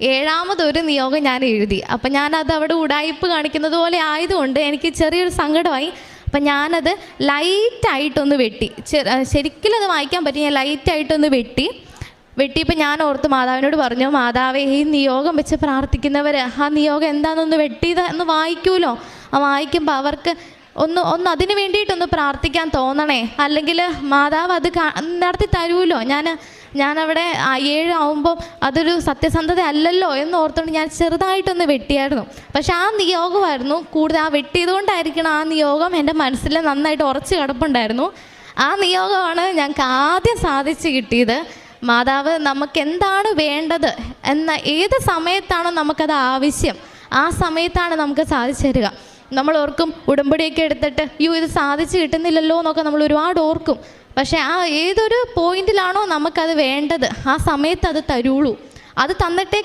ഏഴാമതൊരു നിയോഗം ഞാൻ എഴുതി. അപ്പം ഞാനത് അവിടെ ഉടായിപ്പ് കാണിക്കുന്നത് പോലെ ആയതുകൊണ്ട് എനിക്ക് ചെറിയൊരു സങ്കടമായി. അപ്പം ഞാനത് ലൈറ്റായിട്ടൊന്ന് വെട്ടി. ശരിക്കും അത് വായിക്കാൻ പറ്റി ഞാൻ ലൈറ്റായിട്ടൊന്ന് വെട്ടി. വെട്ടിയപ്പോൾ ഞാൻ ഓർത്ത് മാതാവിനോട് പറഞ്ഞു മാതാവേ ഈ നിയോഗം വെച്ച് പ്രാർത്ഥിക്കുന്നവർ ആ നിയോഗം എന്താണെന്നൊന്ന് വെട്ടിയത് എന്ന് വായിക്കൂലോ? ആ വായിക്കുമ്പോൾ അവർക്ക് ഒന്ന് ഒന്ന് അതിന് വേണ്ടിയിട്ടൊന്ന് പ്രാർത്ഥിക്കാൻ തോന്നണേ. അല്ലെങ്കിൽ മാതാവ് അത് നടത്തി തരുമല്ലോ ഞാൻ ഞാനവിടെ ഏഴാവുമ്പോൾ അതൊരു സത്യസന്ധത അല്ലല്ലോ എന്ന് ഓർത്തുകൊണ്ട് ഞാൻ ചെറുതായിട്ടൊന്ന് വെട്ടിയായിരുന്നു. പക്ഷെ ആ നിയോഗമായിരുന്നു. കൂടുതൽ ആ വെട്ടിയതുകൊണ്ടായിരിക്കണം ആ നിയോഗം എന്റെ മനസ്സിൽ നന്നായിട്ട് ഉറച്ച് കിടപ്പുണ്ടായിരുന്നു. ആ നിയോഗമാണ് ഞങ്ങൾക്ക് ആദ്യം സാധിച്ചു കിട്ടിയത്. മാതാവ് നമുക്ക് എന്താണ് വേണ്ടത് എന്ന ഏത് സമയത്താണോ നമുക്കത് ആവശ്യം ആ സമയത്താണ് നമുക്ക് സാധിച്ചു തരിക. നമ്മൾ ഓർക്കും ഉടമ്പടിയൊക്കെ എടുത്തിട്ട് അയ്യോ ഇത് സാധിച്ചു കിട്ടുന്നില്ലല്ലോ എന്നൊക്കെ നമ്മൾ ഒരുപാട് ഓർക്കും. പക്ഷേ ആ ഏതൊരു പോയിന്റിലാണോ നമുക്കത് വേണ്ടത്. ആ സമയത്ത് അത് തരുള്ളൂ. അത് തന്നിട്ടേ